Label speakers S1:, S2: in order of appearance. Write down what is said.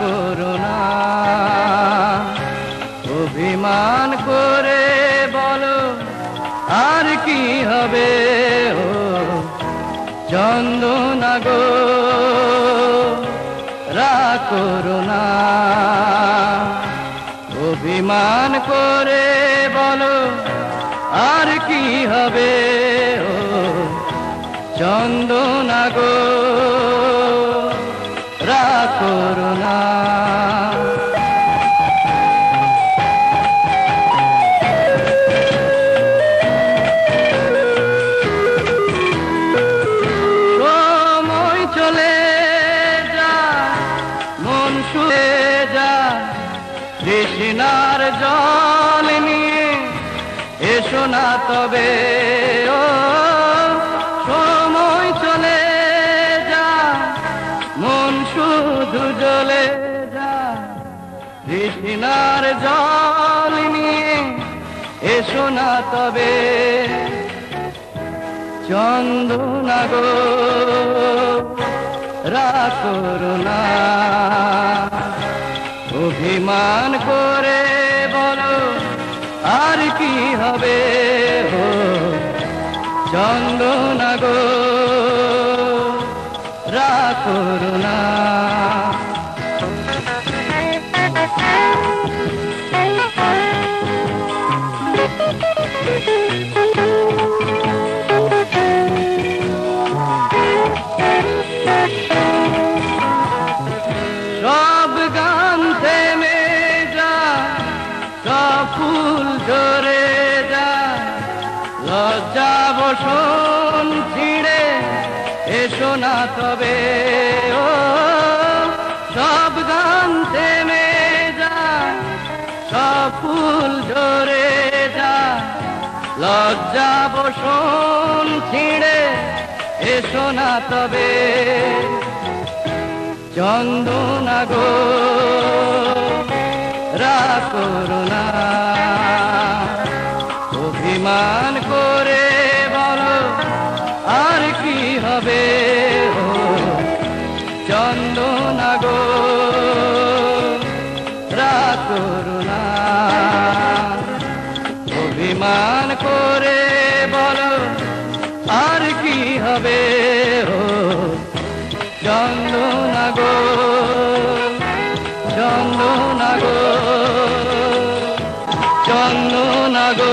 S1: করুণা অভিমান করে বলো, আর কি হবে ও চন্দনা গো? করুণা অভিমান করে বলো, আর কি হবে ও চন্দনা গো? করুণা শুয়ে যায়। কৃষ্ণার জল নিয়ে এসো না তবে। ও, সময় চলে যা মন শুধু জ্বলে যা কৃষ্ণার জল নিয়ে এসো না তবে। চন্দনা করুণা অভিমান করে বলো আর কি হবে? হো চন্দনা গো করুণা সব লজ্জা বসন ছিঁড়ে, এসো না তবে, ও সব গান থেমে যায় সব ফুল ঝরে যায় লজ্জা বসন ছিঁড়ে, এসো না তবে, চন্দনা গো রা করুণা চন্দনা গো। করুণা অভিমান করে বলো, আর কি হবে ও চন্দনা গো চন্দনা গো চন্দনা গো।